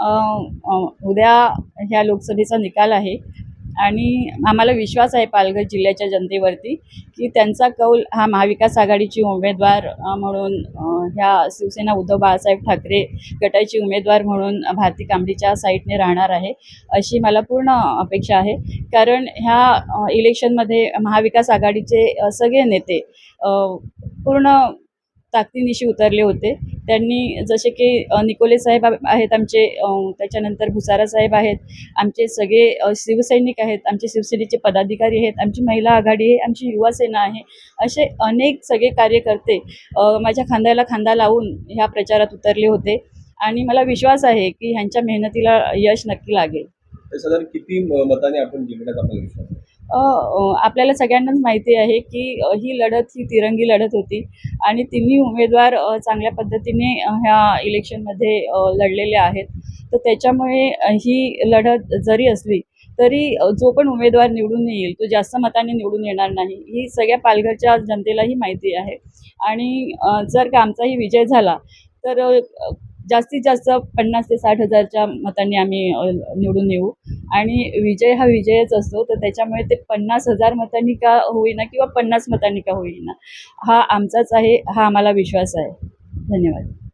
उद्या ह्या लोकसभेचा निकाल आहे. आणि आम्हाला विश्वास आहे पालघर जिल्ह्याच्या जनतेवरती की त्यांचा कौल हा महाविकास आघाडीची उमेदवार म्हणून ह्या शिवसेना उद्धव बाळासाहेब ठाकरे गटाची उमेदवार म्हणून भारती कांबडीच्या साईडने राहणार आहे अशी मला पूर्ण अपेक्षा आहे. कारण ह्या इलेक्शनमध्ये महाविकास आघाडीचे सगळे नेते पूर्ण ताकदीनिशी उतरले होते. त्यांनी जसे की निकोले साहेब आहेत आमचे त्याच्यानंतर भुसारा साहेब आहेत आमचे सगळे शिवसैनिक आहेत आमचे शिवसेनेचे पदाधिकारी आहेत आमची महिला आघाडी आहे आमची युवा सेना आहे असे अनेक सगळे कार्यकर्ते माझ्या खांद्याला खांदा लावून ह्या प्रचारात उतरले होते. आणि मला विश्वास आहे की ह्यांच्या मेहनतीला यश नक्की लागेल. साधारण किती मताने आपण जिंकण्याचा आपला विश्वास आपल्याला सगळ्यांनाच माहिती आहे की ही लढत ही तिरंगी लढत होती आणि तिन्ही उमेदवार चांगल्या पद्धतीने ह्या इलेक्शनमध्ये लढलेले आहेत. तर त्याच्यामुळे ही लढत जरी असली तरी जो पण उमेदवार निवडून येईल तो जास्त मताने निवडून येणार नाही. ही सगळ्या पालघरच्या जनतेलाही माहिती आहे. आणि जर का आमचाही विजय झाला तर जास्तीत जास्त पन्नास ते साठ हजारच्या मतांनी आम्ही निवडून येऊ. आणि विजय हा विजयच असतो तर त्याच्यामुळे ते पन्नास हजार मतांनी का होईना किंवा पन्नास मतांनी का होईना हा आमचाच आहे हा आम्हाला विश्वास आहे. धन्यवाद.